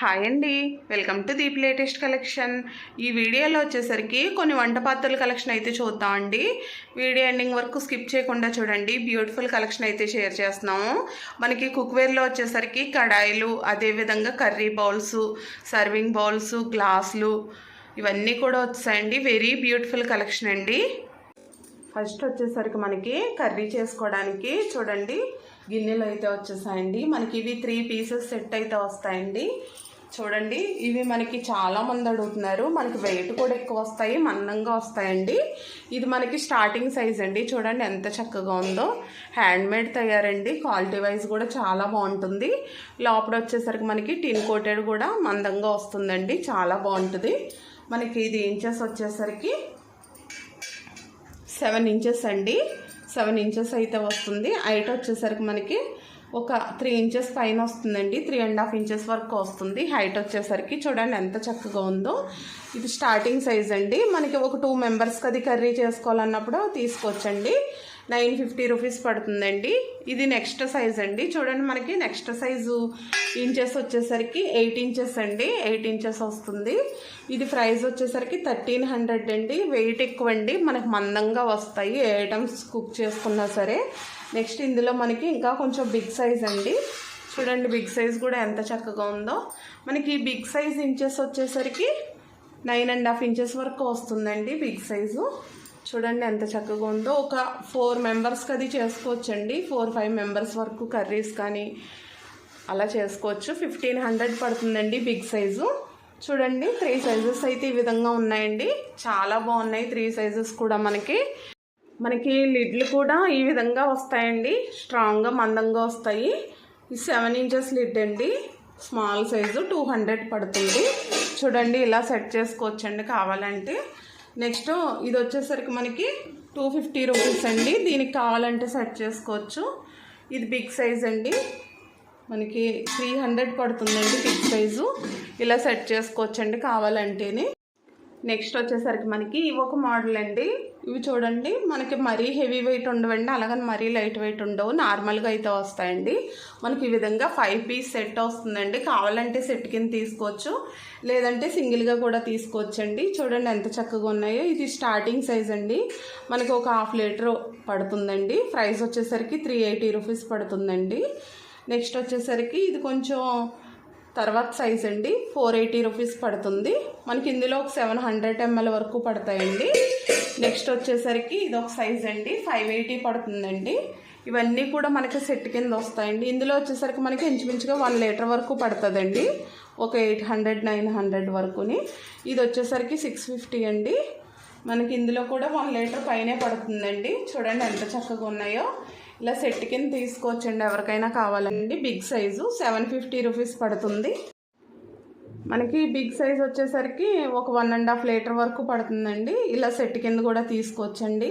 Hi అండి. Welcome to Deep latest collection. ఈ వీడియోలో వచ్చేసరికి కొన్ని వంట పాత్రల కలెక్షన్ అయితే చూద్దాం అండి. వీడియో ఎండింగ్ వరకు స్కిప్ చేయకుండా చూడండి. బ్యూటిఫుల్ కలెక్షన్ అయితే షేర్ చేస్తున్నాము మనకి కుక్వేర్లో వచ్చేసరికి కడాయిలు అదేవిధంగా కర్రీ బౌల్స్ సర్వింగ్ బౌల్స్ గ్లాసులు ఇవన్నీ కూడా వచ్చాయండి. వెరీ బ్యూటిఫుల్ కలెక్షన్ అండి. ఫస్ట్ వచ్చేసరికి మనకి కర్రీ చేసుకోవడానికి చూడండి. గిన్నెలు అయితే వచ్చేసాయండి. మనకి ఇవి త్రీ పీసెస్ సెట్ అయితే వస్తాయండి. చూడండి ఇవి మనకి చాలా మంది అడుగుతున్నారు. మనకి వెయిట్ కూడా ఎక్కువ వస్తాయి మందంగా వస్తాయండి. ఇది మనకి స్టార్టింగ్ సైజ్ అండి. చూడండి ఎంత చక్కగా ఉందో. హ్యాండ్మేడ్ తయారండి. క్వాలిటీ వైజ్ కూడా చాలా బాగుంటుంది. లోపల వచ్చేసరికి మనకి టిన్ కోటెడ్ కూడా మందంగా వస్తుందండి. చాలా బాగుంటుంది. మనకి ఇది ఇంచెస్ వచ్చేసరికి సెవెన్ ఇంచెస్ అండి. సెవెన్ ఇంచెస్ అయితే వస్తుంది. హైట్ వచ్చేసరికి మనకి ఒక త్రీ ఇంచెస్ పైన వస్తుందండి. త్రీ అండ్ హాఫ్ ఇంచెస్ వరకు వస్తుంది. హైట్ వచ్చేసరికి చూడండి ఎంత చక్కగా ఉందో. ఇది స్టార్టింగ్ సైజ్ అండి. మనకి ఒక టూ మెంబర్స్కి అది కర్రీ చేసుకోవాలన్నప్పుడు తీసుకోవచ్చండి. నైన్ ఫిఫ్టీ రూపీస్ పడుతుందండి. ఇది నెక్స్ట్ సైజ్ అండి. చూడండి మనకి నెక్స్ట్ సైజు ఇంచెస్ వచ్చేసరికి ఎయిట్ ఇంచెస్ అండి. ఎయిట్ ఇంచెస్ వస్తుంది. ఇది ప్రైస్ వచ్చేసరికి థర్టీన్ హండ్రెడ్ అండి. వెయిట్ ఎక్కువ అండి. మనకి మందంగా వస్తాయి. ఏ ఐటమ్స్ కుక్ చేసుకున్నా సరే. నెక్స్ట్ ఇందులో మనకి ఇంకా కొంచెం బిగ్ సైజ్ అండి. చూడండి బిగ్ సైజ్ కూడా ఎంత చక్కగా ఉందో. మనకి బిగ్ సైజ్ ఇంచెస్ వచ్చేసరికి నైన్ అండ్ హాఫ్ ఇంచెస్ వరకు వస్తుందండి బిగ్ సైజు. చూడండి ఎంత చక్కగా ఉందో. ఒక ఫోర్ మెంబర్స్కి అది చేసుకోవచ్చండి. ఫోర్ ఫైవ్ మెంబర్స్ వరకు కర్రీస్ కానీ అలా చేసుకోవచ్చు. ఫిఫ్టీన్ హండ్రెడ్ పడుతుందండి బిగ్ సైజు చూడండి త్రీ సైజెస్ అయితే ఈ విధంగా ఉన్నాయండి. చాలా బాగున్నాయి త్రీ సైజెస్ కూడా మనకి. మనకి లిడ్లు కూడా ఈ విధంగా వస్తాయండి. స్ట్రాంగ్గా మందంగా వస్తాయి. ఈ సెవెన్ ఇంచెస్ లిడ్ అండి. స్మాల్ సైజు టూ హండ్రెడ్ పడుతుంది. చూడండి ఇలా సెట్ చేసుకోవచ్చండి కావాలంటే. నెక్స్ట్ ఇది వచ్చేసరికి మనకి టూ ఫిఫ్టీ రూపీస్ అండి. దీనికి కావాలంటే సెట్ చేసుకోవచ్చు. ఇది బిగ్ సైజ్ అండి. మనకి త్రీ హండ్రెడ్ పడుతుందండి బిగ్ సైజు. ఇలా సెట్ చేసుకోవచ్చండి కావాలంటేనే. నెక్స్ట్ వచ్చేసరికి మనకి ఇవి ఒక మోడల్ అండి. ఇవి చూడండి మనకి మరీ హెవీ వెయిట్ ఉండవండి అలాగని మరీ లైట్ వెయిట్ ఉండవు. నార్మల్గా అయితే వస్తాయండి. మనకి ఈ విధంగా ఫైవ్ పీస్ సెట్ వస్తుందండి. కావాలంటే సెట్ కింద తీసుకోవచ్చు లేదంటే సింగిల్గా కూడా తీసుకోవచ్చండి. చూడండి ఎంత చక్కగా ఉన్నాయో. ఇది స్టార్టింగ్ సైజ్ అండి. మనకి ఒక హాఫ్ లీటర్ పడుతుందండి. ప్రైస్ వచ్చేసరికి త్రీ ఎయిటీ రూపీస్ పడుతుందండి. నెక్స్ట్ వచ్చేసరికి ఇది కొంచెం తర్వాత సైజ్ అండి ఫోర్ ఎయిటీ రూపీస్ పడుతుంది. మనకి ఇందులో ఒక సెవెన్ హండ్రెడ్ ఎంఎల్ వరకు పడతాయండి. నెక్స్ట్ వచ్చేసరికి ఇది ఒక సైజ్ అండి ఫైవ్ ఎయిటీ పడుతుందండి. ఇవన్నీ కూడా మనకి సెట్ కింద వస్తాయండి. ఇందులో వచ్చేసరికి మనకి ఇంచుమించుగా వన్ లీటర్ వరకు పడుతుందండి. ఒక ఎయిట్ హండ్రెడ్ నైన్ హండ్రెడ్ వరకుని. ఇది వచ్చేసరికి సిక్స్ ఫిఫ్టీ అండి. మనకి ఇందులో కూడా వన్ లీటర్ పైనే పడుతుందండి. చూడండి ఎంత చక్కగా ఉన్నాయో. ఇలా సెట్ కింద తీసుకోవచ్చండి ఎవరికైనా కావాలండి. Big size seven fifty rupees పడుతుంది. మనకి బిగ్ సైజ్ వచ్చేసరికి ఒక వన్ అండ్ హాఫ్ లీటర్ వరకు పడుతుందండి. ఇలా సెట్ కింద కూడా తీసుకోవచ్చండి.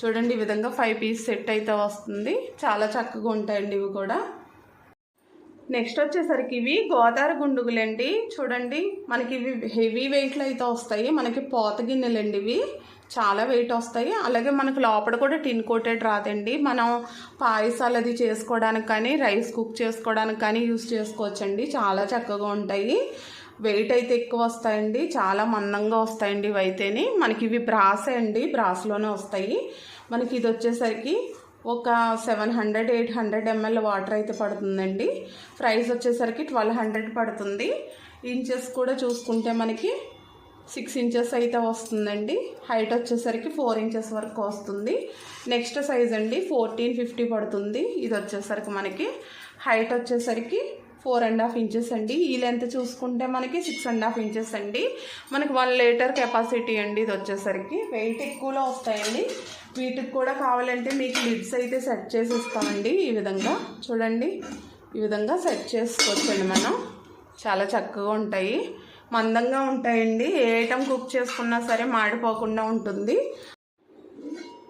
చూడండి ఈ విధంగా ఫైవ్ పీస్ సెట్ అయితే వస్తుంది. చాలా చక్కగా ఉంటాయండి ఇవి కూడా. నెక్స్ట్ వచ్చేసరికి ఇవి గోదావరి గుండుగులండి. చూడండి మనకి ఇవి హెవీ వెయిట్లో అయితే వస్తాయి. మనకి పోత గిన్నెలండి ఇవి. చాలా వెయిట్ వస్తాయి. అలాగే మనకు లోపల కూడా టిన్ కోటెడ్ రాదండి. మనం పాయసాలు అది చేసుకోవడానికి కానీ రైస్ కుక్ చేసుకోవడానికి కానీ యూస్ చేసుకోవచ్చండి. చాలా చక్కగా ఉంటాయి. వెయిట్ అయితే ఎక్కువ వస్తాయండి. చాలా మందంగా వస్తాయండి ఇవి అయితేనే మనకి ఇవి బ్రాసే అండి. బ్రాస్లోనే వస్తాయి. మనకి ఇది వచ్చేసరికి ఒక seven hundred eight hundred ML water అయితే పడుతుందండి. ప్రైస్ వచ్చేసరికి ట్వెల్వ్ హండ్రెడ్ పడుతుంది. ఇంచెస్ కూడా చూసుకుంటే మనకి సిక్స్ ఇంచెస్ అయితే వస్తుందండి. హైట్ వచ్చేసరికి ఫోర్ ఇంచెస్ వరకు వస్తుంది. నెక్స్ట్ సైజ్ అండి ఫోర్టీన్ ఫిఫ్టీ పడుతుంది. ఇది వచ్చేసరికి మనకి హైట్ వచ్చేసరికి ఫోర్ అండ్ హాఫ్ ఇంచెస్ అండి. ఈ లెంత్ చూసుకుంటే మనకి సిక్స్ అండ్ హాఫ్ ఇంచెస్ అండి. మనకి వన్ లీటర్ కెపాసిటీ అండి ఇది వచ్చేసరికి. వెయిట్ ఎక్కువలో వస్తాయండి. వీటికి కూడా కావాలంటే మీకు లిడ్స్ అయితే సెట్ చేసి ఇస్తామండి. ఈ విధంగా చూడండి. ఈ విధంగా సెట్ చేసుకోవచ్చండి మనం. చాలా చక్కగా ఉంటాయి. మందంగా ఉంటాయండి. ఏ ఐటెం కుక్ చేసుకున్నా సరే మాడిపోకుండా ఉంటుంది.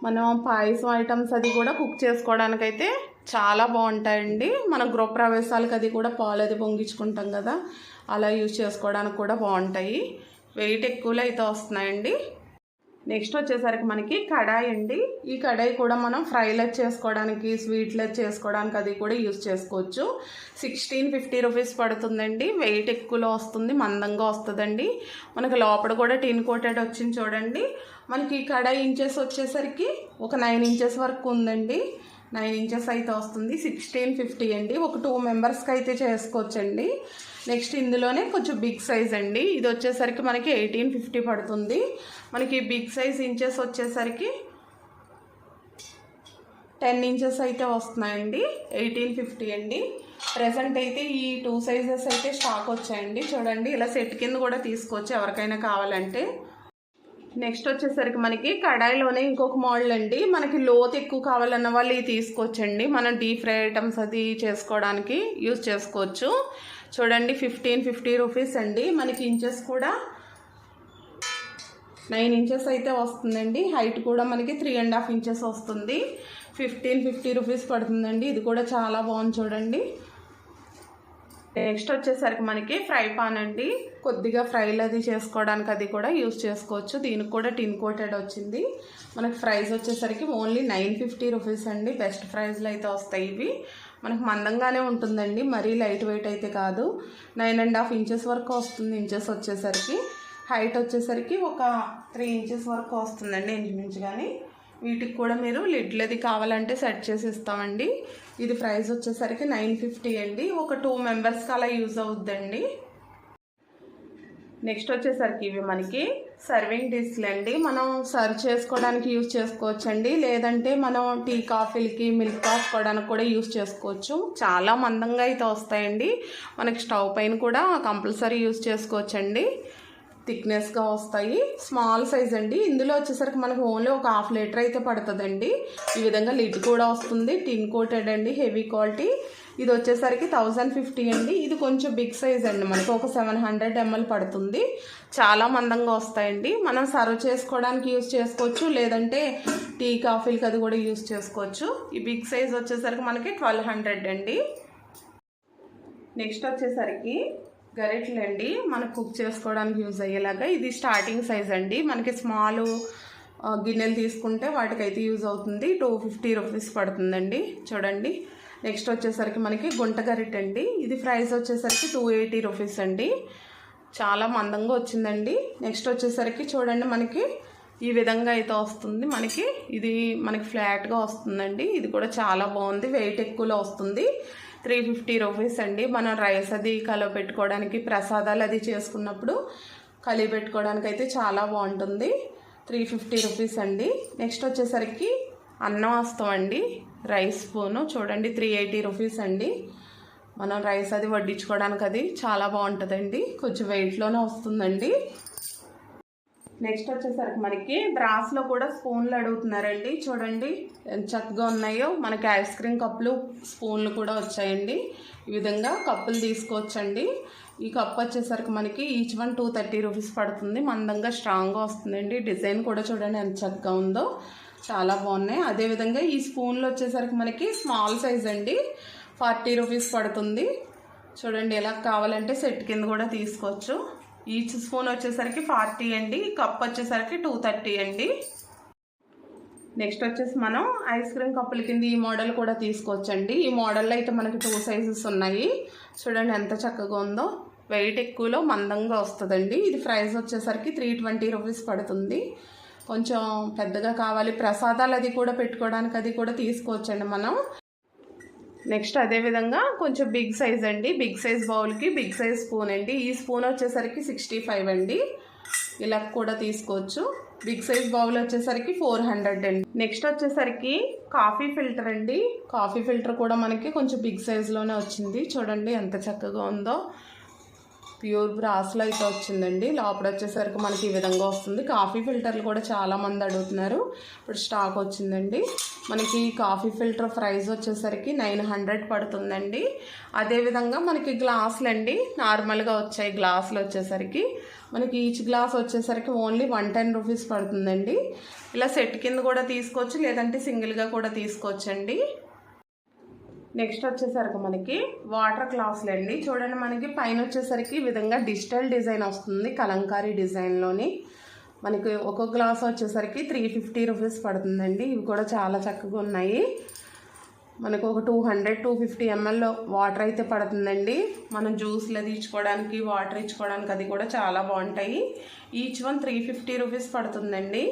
మనం పాయసం ఐటమ్స్ అది కూడా కుక్ చేసుకోవడానికైతే చాలా బాగుంటాయండి. మన గృహప్రవేశాలకు అది కూడా పాలు అది పొంగించుకుంటాం కదా. అలా యూజ్ చేసుకోవడానికి కూడా బాగుంటాయి. వెయిట్ ఎక్కువలో అయితే వస్తున్నాయండి. నెక్స్ట్ వచ్చేసరికి మనకి కడాయి అండి. ఈ కడాయి కూడా మనం ఫ్రైలెస్ చేసుకోవడానికి స్వీట్లెస్ చేసుకోవడానికి అది కూడా యూజ్ చేసుకోవచ్చు. సిక్స్టీన్ ఫిఫ్టీ రూపీస్ పడుతుందండి. వెయిట్ ఎక్కువలో వస్తుంది మందంగా వస్తుందండి. మనకి లోపల కూడా టిన్ కోటెడ్ వచ్చింది చూడండి. మనకి ఈ కడాయి ఇంచెస్ వచ్చేసరికి ఒక నైన్ ఇంచెస్ వరకు ఉందండి. నైన్ ఇంచెస్ అయితే వస్తుంది. సిక్స్టీన్ ఫిఫ్టీ అండి. ఒక టూ మెంబర్స్కి అయితే చేసుకోవచ్చండి. నెక్స్ట్ ఇందులోనే కొంచెం బిగ్ సైజ్ అండి. ఇది వచ్చేసరికి మనకి ఎయిటీన్ ఫిఫ్టీ పడుతుంది. మనకి బిగ్ సైజ్ ఇంచెస్ వచ్చేసరికి టెన్ ఇంచెస్ అయితే వస్తున్నాయండి. ఎయిటీన్ ఫిఫ్టీ అండి. ప్రజెంట్ అయితే ఈ టూ సైజెస్ అయితే స్టాక్ వచ్చాయండి. చూడండి ఇలా సెట్ కింద కూడా తీసుకోవచ్చు ఎవరికైనా కావాలంటే నెక్స్ట్ వచ్చేసరికి మనకి కడాయిలోనే ఇంకొక మోడల్ అండి. మనకి లోతు ఎక్కువ కావాలన్న వాళ్ళు ఇవి తీసుకోవచ్చండి. మనం డీప్ ఫ్రై ఐటమ్స్ అది చేసుకోవడానికి యూజ్ చేసుకోవచ్చు. చూడండి ఫిఫ్టీన్ ఫిఫ్టీ రూపీస్ అండి. మనకి ఇంచెస్ కూడా నైన్ ఇంచెస్ అయితే వస్తుందండి. హైట్ కూడా మనకి త్రీ అండ్ హాఫ్ ఇంచెస్ వస్తుంది. ఫిఫ్టీన్ ఫిఫ్టీ రూపీస్ పడుతుందండి. ఇది కూడా చాలా బాగుంది చూడండి. నెక్స్ట్ వచ్చేసరికి మనకి ఫ్రై పాన్ అండి. కొద్దిగా ఫ్రైలు అది చేసుకోవడానికి అది కూడా యూస్ చేసుకోవచ్చు. దీనికి కూడా టిన్ కోటెడ్ వచ్చింది. మనకి ఫ్రైస్ వచ్చేసరికి ఓన్లీ నైన్ ఫిఫ్టీ రూపీస్ అండి. బెస్ట్ ప్రైస్లో అయితే వస్తాయి ఇవి. మనకు మందంగానే ఉంటుందండి. మరీ లైట్ వెయిట్ అయితే కాదు. నైన్ అండ్ హాఫ్ ఇంచెస్ వరకు వస్తుంది ఇంచెస్ వచ్చేసరికి. హైట్ వచ్చేసరికి ఒక త్రీ ఇంచెస్ వరకు వస్తుందండి ఇంచుమించుగాని వీటికి కూడా మీరు లిడ్లది కావాలంటే సెట్ చేసి ఇస్తామండి. ఇది ప్రైస్ వచ్చేసరికి నైన్ ఫిఫ్టీ అండి. ఒక టూ మెంబర్స్కి అలా యూజ్ అవుద్దండి. నెక్స్ట్ వచ్చేసరికి ఇవి మనకి సర్వింగ్ డిస్లు అండి. మనం సర్వ్ చేసుకోవడానికి యూజ్ చేసుకోవచ్చు అండి లేదంటే మనం టీ కాఫీలకి మిల్క్ కాసుకోవడానికి కూడా యూజ్ చేసుకోవచ్చు. చాలా మందంగా అయితే వస్తాయండి. మనకి స్టవ్ పైన కూడా కంపల్సరీ యూజ్ చేసుకోవచ్చండి. థిక్నెస్గా వస్తాయి. స్మాల్ సైజ్ అండి. ఇందులో వచ్చేసరికి మనకు ఓన్లీ ఒక హాఫ్ లీటర్ అయితే పడుతుందండి. ఈ విధంగా లిడ్ కూడా వస్తుంది. టిన్ కోటెడ్ అండి. Heavy quality. ఇది వచ్చేసరికి థౌజండ్ ఫిఫ్టీ అండి. ఇది కొంచెం బిగ్ సైజ్ అండి. మనకు ఒక సెవెన్ హండ్రెడ్ ఎంఎల్ పడుతుంది. చాలా మందంగా వస్తాయండి. మనం సర్వ్ చేసుకోవడానికి యూజ్ చేసుకోవచ్చు. లేదంటే టీ కాఫీలకి అది కూడా యూజ్ చేసుకోవచ్చు. ఈ బిగ్ సైజ్ వచ్చేసరికి మనకి ట్వెల్వ్ హండ్రెడ్ అండి. నెక్స్ట్ వచ్చేసరికి గరిటలండి మనకు కుక్ చేసుకోవడానికి యూజ్ అయ్యేలాగా ఇది స్టార్టింగ్ సైజ్ అండి. మనకి స్మాల్ గిన్నెలు తీసుకుంటే వాటికైతే యూజ్ అవుతుంది. టూ ఫిఫ్టీ రూపీస్ పడుతుందండి. చూడండి. నెక్స్ట్ వచ్చేసరికి మనకి గుంట గరిటె అండి. ఇది ప్రైస్ వచ్చేసరికి టూ ఎయిటీ రూపీస్ అండి. చాలా మందంగా వచ్చిందండి. నెక్స్ట్ వచ్చేసరికి చూడండి మనకి ఈ విధంగా అయితే వస్తుంది. మనకి ఇది మనకి ఫ్లాట్గా వస్తుందండి. ఇది కూడా చాలా బాగుంది. వెయిట్ ఎక్కువలో వస్తుంది. త్రీ ఫిఫ్టీ రూపీస్ అండి. మనం రైస్ అది కలవ పెట్టుకోవడానికి ప్రసాదాలు అది చేసుకున్నప్పుడు కలిగి పెట్టుకోవడానికి అయితే చాలా బాగుంటుంది. త్రీ ఫిఫ్టీ రూపీస్ అండి. నెక్స్ట్ వచ్చేసరికి అన్నం వస్తామండి రైస్ స్పూను. చూడండి త్రీ ఎయిటీ రూపీస్ అండి. మనం రైస్ అది వడ్డించుకోవడానికి అది చాలా బాగుంటుందండి. కొంచెం వెయిట్లోనే వస్తుందండి. నెక్స్ట్ వచ్చేసరికి మనకి బ్రాస్లో కూడా స్పూన్లు అడుగుతున్నారండి. చూడండి ఎంత చక్కగా ఉన్నాయో. మనకి ఐస్ క్రీమ్ కప్పులు స్పూన్లు కూడా వచ్చాయండి. ఈ విధంగా కప్పులు తీసుకోవచ్చండి. ఈ కప్ వచ్చేసరికి మనకి each one two thirty rupees పడుతుంది. మందంగా స్ట్రాంగ్గా వస్తుందండి. డిజైన్ కూడా చూడండి ఎంత చక్కగా ఉందో. చాలా బాగున్నాయి. అదేవిధంగా ఈ స్పూన్లు వచ్చేసరికి మనకి స్మాల్ సైజ్ అండి. ఫార్టీ రూపీస్ పడుతుంది. చూడండి ఎలా కావాలంటే సెట్ కింద కూడా తీసుకోవచ్చు. ఈచ్ స్పూన్ వచ్చేసరికి ఫార్టీ అండి కప్ వచ్చేసరికి టూ థర్టీ అండి. నెక్స్ట్ వచ్చేసి మనం ఐస్ క్రీమ్ కప్పుల కింద ఈ మోడల్ కూడా తీసుకోవచ్చండి. ఈ మోడల్లో అయితే మనకి టూ సైజెస్ ఉన్నాయి. చూడండి ఎంత చక్కగా ఉందో. వెయిట్ ఎక్కువలో మందంగా వస్తుందండి. ఇది ప్రైస్ వచ్చేసరికి త్రీ ట్వంటీ రూపీస్ పడుతుంది. కొంచెం పెద్దగా కావాలి. ప్రసాదాలు అది కూడా పెట్టుకోవడానికి అది కూడా తీసుకోవచ్చండి మనం. నెక్స్ట్ అదేవిధంగా కొంచెం బిగ్ సైజ్ అండి. బిగ్ సైజ్ బౌల్కి బిగ్ సైజ్ స్పూన్ అండి. ఈ స్పూన్ వచ్చేసరికి సిక్స్టీ ఫైవ్ అండి. ఇలా కూడా తీసుకోవచ్చు. బిగ్ సైజ్ బౌల్ వచ్చేసరికి ఫోర్ హండ్రెడ్ అండి. నెక్స్ట్ వచ్చేసరికి కాఫీ ఫిల్టర్ అండి. కాఫీ ఫిల్టర్ కూడా మనకి కొంచెం బిగ్ సైజ్లోనే వచ్చింది. చూడండి ఎంత చక్కగా ఉందో. ప్యూర్ బ్రాస్లో అయితే వచ్చిందండి. లోపల వచ్చేసరికి మనకి ఈ విధంగా వస్తుంది. కాఫీ ఫిల్టర్లు కూడా చాలామంది అడుగుతున్నారు. ఇప్పుడు స్టాక్ వచ్చిందండి. మనకి కాఫీ ఫిల్టర్ ప్రైస్ వచ్చేసరికి నైన్ హండ్రెడ్ పడుతుందండి. అదేవిధంగా మనకి గ్లాసులు అండి నార్మల్గా వచ్చాయి గ్లాసులు వచ్చేసరికి మనకి ఈచ్ గ్లాస్ వచ్చేసరికి ఓన్లీ వన్ టెన్ రూపీస్ పడుతుందండి. ఇలా సెట్ కింద కూడా తీసుకోవచ్చు లేదంటే సింగిల్గా కూడా తీసుకోవచ్చండి. నెక్స్ట్ వచ్చేసరికి మనకి వాటర్ క్లాస్లు అండి. చూడండి మనకి పైన వచ్చేసరికి ఈ విధంగా డిజిటల్ డిజైన్ వస్తుంది కలంకారీ డిజైన్లోని. మనకి ఒక్కొక్క గ్లాస్ వచ్చేసరికి త్రీ ఫిఫ్టీ రూపీస్ పడుతుందండి. ఇవి కూడా చాలా చక్కగా ఉన్నాయి. మనకు ఒక two hundred two fifty ML water అయితే పడుతుందండి. మనం జ్యూస్లు తీర్చుకోవడానికి వాటర్ ఇచ్చుకోవడానికి అది కూడా చాలా బాగుంటాయి. Each one three fifty rupees పడుతుందండి.